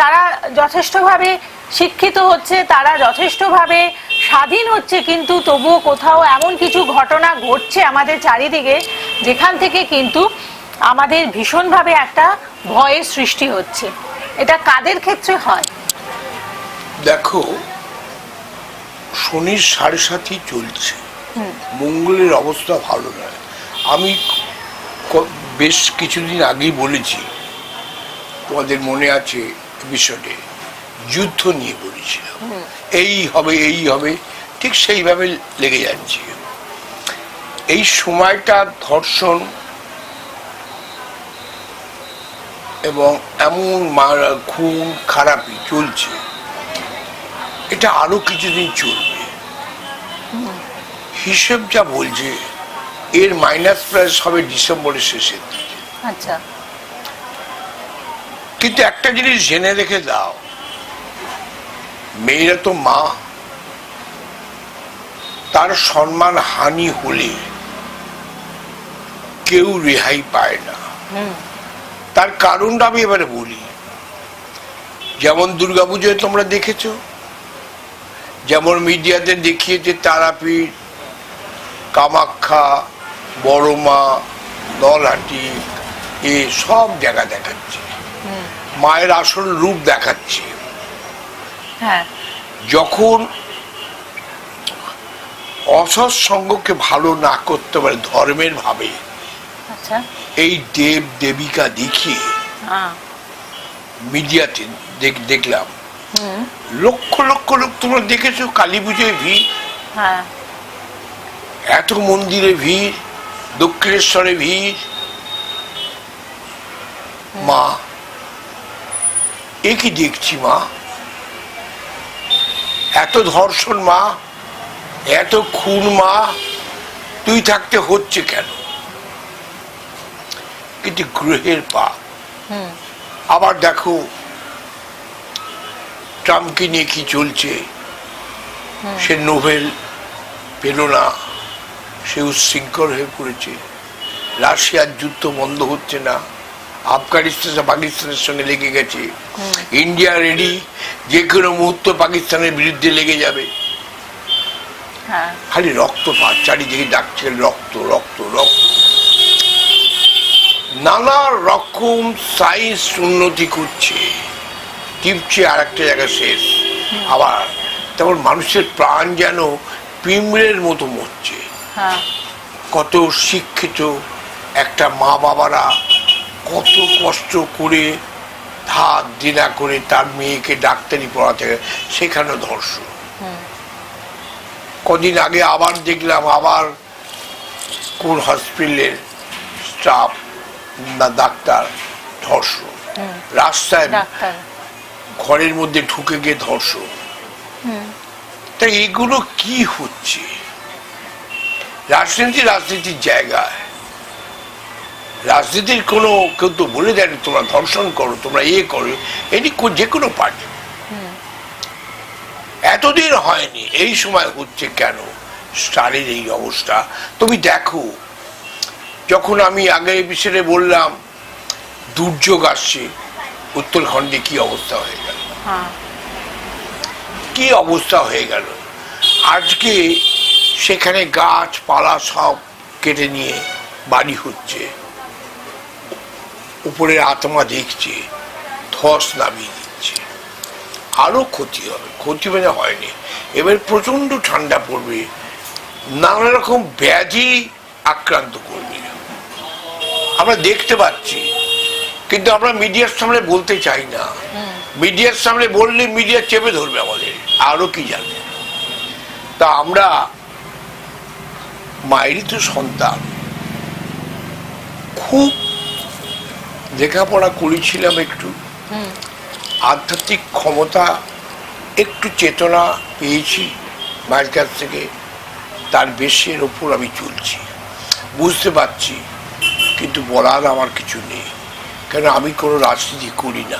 তারা যথেষ্টভাবে শিক্ষিত হচ্ছে তারা যথেষ্টভাবে স্বাধীন হচ্ছে কিন্তু তবুও কোথাও এমন কিছু ঘটনা ঘটছে আমাদের চারিদিকে যেখান থেকে কিন্তু আমাদের ভীষণভাবে একটা ভয়ের সৃষ্টি হচ্ছে। এটা কাদের ক্ষেত্রে হয়? দেখো শনির সাড়ে সাতই চলছে। মঙ্গলের অবস্থা ভালো নয়। আমি বেশ কিছুদিন আগেই বলেছি তোমাদের মনে আছে বিষয়টি যুদ্ধ নিয়ে বলেছিলাম এই হবে এই হবে, ঠিক সেইভাবে লেগে যাচ্ছে। এই সময়টা ধর্ষণ এবং এমন মারা খুন খারাপই চলছে। এটা আরও কিছুদিন চলবে। হিসেব যা বলছে, এর মাইনাস প্রাইস হবে ডিসেম্বরের শেষের দিকে। আচ্ছা। কিন্তু একটা জিনিস জেনে রেখে দাও। মেয়েরা তো মা। তার সম্মান হানি হলে কেউ রেহাই পায় না। তার কারণটা আমি এবারে বলি। যেমন দুর্গাপুজোয় তোমরা দেখেছ যেমন মিডিয়াতে দেখিয়েছে তারাপীঠ কামাখ্যা বড়মা নলহাটি এ সব জায়গা দেখাচ্ছে। মায়ের আসল রূপ দেখাচ্ছে। হ্যাঁ। যখন অসৎ সঙ্গকে ভালো না করতে পারে ধর্মের ভাবে আচ্ছা। এই দেব দেবিকা দেখিয়ে হ্যাঁ। মিডিয়াতে দেখ- দেখলাম। লক্ষ লক্ষ লোক তোমরা দেখেছ কালী পুজোয় ভিড়? হ্যাঁ। এত মন্দিরে ভিড় দক্ষিণেশ্বরে ভিড়? মা এ কি দেখছি মা। এত ধর্ষণ মা। এত খুন মা। তুই থাকতে হচ্ছে কেন? কিন্তু গ্রহের পা আবার দেখো ট্রাম্পকে নিয়ে কি চলছে? সে নোবেল পেল না। সে উচ্ছৃঙ্খল হয়ে পড়েছে। রাশিয়ার যুদ্ধ বন্ধ হচ্ছে না। আফগানিস্তান পাকিস্তানের সঙ্গে লেগে গেছে। ইন্ডিয়া রেডি যে কোনো মুহূর্তে পাকিস্তানের বিরুদ্ধে লেগে যাবে। হ্যাঁ। খালি রক্ত পাত চারিদিকে ডাকছে রক্ত রক্ত রক্ত। নানা রকম সাইন্স উন্নতি করছে। টিপছে আর একটা জায়গা শেষ আবার তেমন মানুষের প্রাণ যেন পিঁমড়ের মতো মরছে। হ্যাঁ। কত শিক্ষিত একটা মা বাবারা কত কষ্ট করে ধার দিনা করে তার মেয়েকে ডাক্তারি পড়াতে সেখানে ধর্ষণ। কদিন আগে আবার দেখলাম আবার কোন হসপিটালের স্টাফ না ডাক্তার ধর্ষণ। রাস্তায় ঘরের মধ্যে ঢুকে গিয়ে ধর্ষণ। তাই এগুলো কি হচ্ছে? রাজনীতি রাজনীতির জায়গায়। রাজনীতির কোনো কেউ তো বলে দেয় তোমরা ধর্ষণ করো তোমরা ইয়ে করো এটি যে কোনো পার্টি। এতদিন হয়নি এই সময় হচ্ছে কেন স্টারের এই অবস্থা? তুমি দেখো যখন আমি আগে বিষয়ে বললাম দুর্যোগ আসছে উত্তরাখণ্ডে কি অবস্থা হয়ে গেল? হ্যাঁ। কি অবস্থা হয়ে গেল? আজকে সেখানে গাছপালা সব কেটে নিয়ে বাড়ি হচ্ছে। উপরে আত্মা দেখছে ধস নামিয়ে দিচ্ছে। আরও ক্ষতি হবে ক্ষতি মানে হয়নি। এবার প্রচণ্ড ঠান্ডা পড়বে নানা রকম ব্যাধি আক্রান্ত করবে। আমরা দেখতে পাচ্ছি কিন্তু আমরা মিডিয়ার সামনে বলতে চাই না। মিডিয়ার সামনে বললে মিডিয়া চেপে ধরবে আমাদের আরও কি জানে তা আমরা মায়েরই তো সন্তান। খুব লেখাপড়া করেছিলাম একটু। আধ্যাত্মিক ক্ষমতা একটু চেতনা পেয়েছি মায়ের কাছ থেকে। তার বেশের ওপর আমি চলছি। বুঝতে পারছি কিন্তু বলার আমার কিছু নেই। কেন আমি কোনো রাজনীতি করি না।